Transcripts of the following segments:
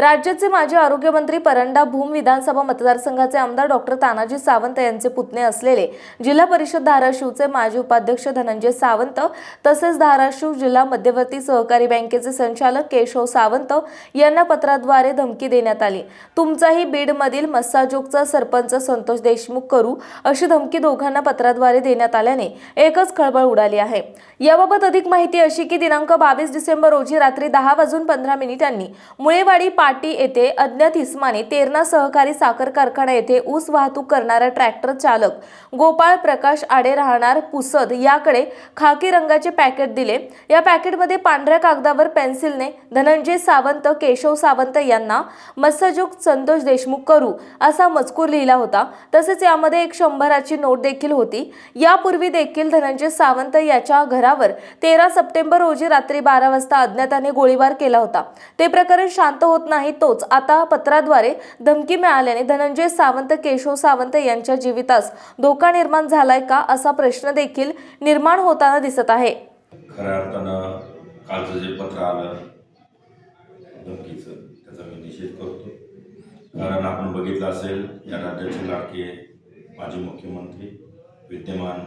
राज्याचे माजी आरोग्यमंत्री परंडा भूम विधानसभा मतदारसंघाचे आमदार डॉक्टर तानाजी सावंत यांचे पुतणे असलेले जिल्हा परिषद धाराशिवचे माजी उपाध्यक्ष धनंजय सावंत तसेच धाराशिव जिल्हा मध्यवर्ती सहकारी बँकेचे संचालक केशव सावंत यांना पत्राद्वारे धमकी देण्यात आली. तुमचाही बीडमधील मस्साजोगचा सरपंच संतोष देशमुख करू अशी धमकी दोघांना पत्राद्वारे देण्यात आल्याने एकच खळबळ उडाली आहे. याबाबत अधिक माहिती अशी की दिनांक बावीस डिसेंबर रोजी रात्री दहा वाजून पंधरा मिनिटांनी मुळेवाडी पाटी येथे अज्ञात इस्माने तेरणा सहकारी साखर कारखाना येथे ऊस वाहतूक करणारा ट्रॅक्टर चालक गोपाळ प्रकाश आडे राहणार पुसद याकडे खाकी रंगाचे पॅकेट दिले. या पॅकेटमध्ये पांढऱ्या कागदावर पेन्सिलने धनंजय सावंत केशव सावंत यांना मत्स्यजोग संतोष देशमुख करू असा मजकूर लिहिला होता. तसेच यामध्ये एक शंभराची नोट देखील होती. यापूर्वी देखील धनंजय सावंत याच्या घरावर तेरा सप्टेंबर रोजी रात्री बारा वाजता अज्ञाताने गोळीबार केला होता. ते प्रकरण शांत होत नाही. नाही तोच आता पत्राद्वारे धमकी मिळाल्याने धनंजय सावंत केशव सावंत यांच्या जीवितास धोका निर्माण झालाय का असा प्रश्न देखील निर्माण होताना दिसत आहे. खऱ्या अर्थानं कालचं जे पत्र आलं धमकीचं त्याचा मी निषेध करतो. कारण आपण बघितलं असेल या राज्याचे लाडके माजी मुख्यमंत्री विद्यमान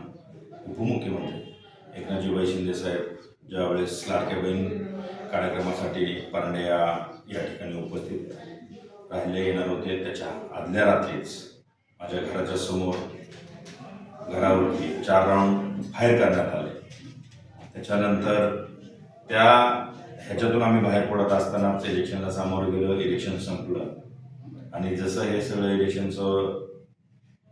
उपमुख्यमंत्री एकनाथजीभाई शिंदे साहेब ज्यावेळेस लाडक्या बहीण कार्यक्रमासाठी पांड्या या ठिकाणी उपस्थित राहिले येणार होते. त्याच्या आदल्या रात्रीच माझ्या घराच्या समोर घरावरती चार राऊंड फायर करण्यात आले. त्याच्यानंतर त्या ह्याच्यातून आम्ही बाहेर पडत असतानाच इलेक्शनला सामोरं गेलं. इलेक्शन संपलं. आणि जसं हे सगळं इलेक्शनचं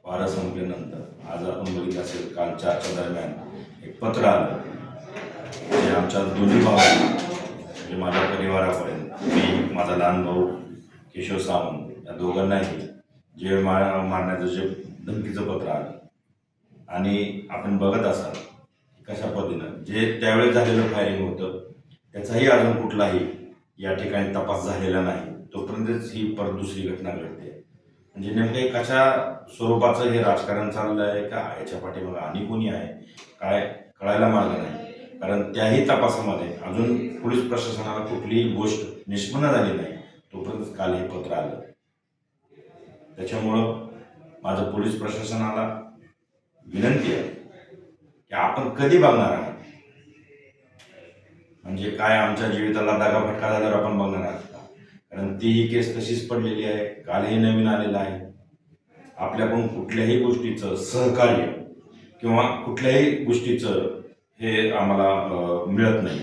वारं संपल्यानंतर आज आपण बघितलं असेल काल चारच्या दरम्यान एक पत्र आलं. जे आमच्या दोन्ही भावांना म्हणजे माझ्या परिवारापर्यंत मी माझा लहान भाऊ केशव सावंत या दोघांनाही जे मार मारण्याचं जे धमकीचं पत्र आलं आणि आपण बघत असाल कशा पद्धतीनं जे त्यावेळेस झालेलं फायरिंग होतं त्याचाही अजून कुठलाही या ठिकाणी तपास झालेला नाही. तोपर्यंतच ही परत दुसरी घटना घडते. म्हणजे नेमके कशा स्वरूपाचं हे राजकारण चाललं आहे का? याच्या पाठीमागं आणि कोणी आहे? काय कळायला मार्ग नाही. कारण त्याही तपासामध्ये अजून पोलीस प्रशासनाला कुठलीही गोष्ट निष्पन्न झाली नाही तोपर्यंत काल हे पत्र आलं. त्याच्यामुळं माझं पोलीस प्रशासनाला विनंती आहे की आपण कधी बघणार आहात? म्हणजे काय आमच्या जीविताला दगाफटका झाल्यावर आपण बघणार आहात का? कारण तीही केस तशीच पडलेली आहे कालही नवीन आलेलं आहे. आपल्याकडून कुठल्याही गोष्टीचं सहकार्य किंवा कुठल्याही गोष्टीचं हे आम्हाला मिळत नाही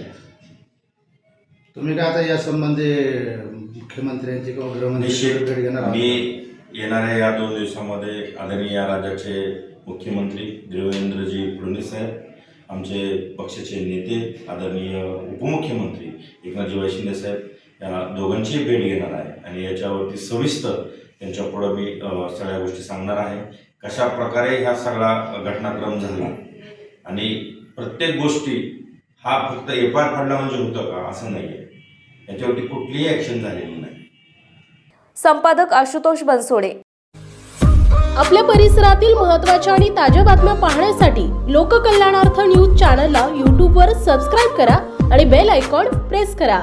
तुम्ही काय आता या संबंधी मुख्यमंत्र्यांची किंवा निश्चित. गृहमंत्री भेट घेणार आहात? मी येणाऱ्या या दोन दिवसामध्ये आदरणीय या राज्याचे मुख्यमंत्री देवेंद्रजी फडणवीस साहेब आमचे पक्षाचे नेते आदरणीय उपमुख्यमंत्री एकनाथजीभाई शिंदे साहेब या दोघांची भेट घेणार आहे. आणि याच्यावरती सविस्तर त्यांच्यापुढं मी अ, सगळ्या गोष्टी सांगणार आहे. कशा प्रकारे ह्या सगळा घटनाक्रम झाला आणि प्रत्येक गोष्टी हा फक्त एफ आय फाडला म्हणजे होतं का? असं नाही आहे याच्यावरती कुठलीही ॲक्शन झालेली नाही. संपादक आशुतोष बनसोडे. आपल्या परिसरातील महत्त्वाच्या आणि ताज्या बातम्या पाहण्यासाठी लोककल्याणार्थ न्यूज चॅनलला यूट्यूबवर सबस्क्राईब करा आणि बेल आयकॉन प्रेस करा.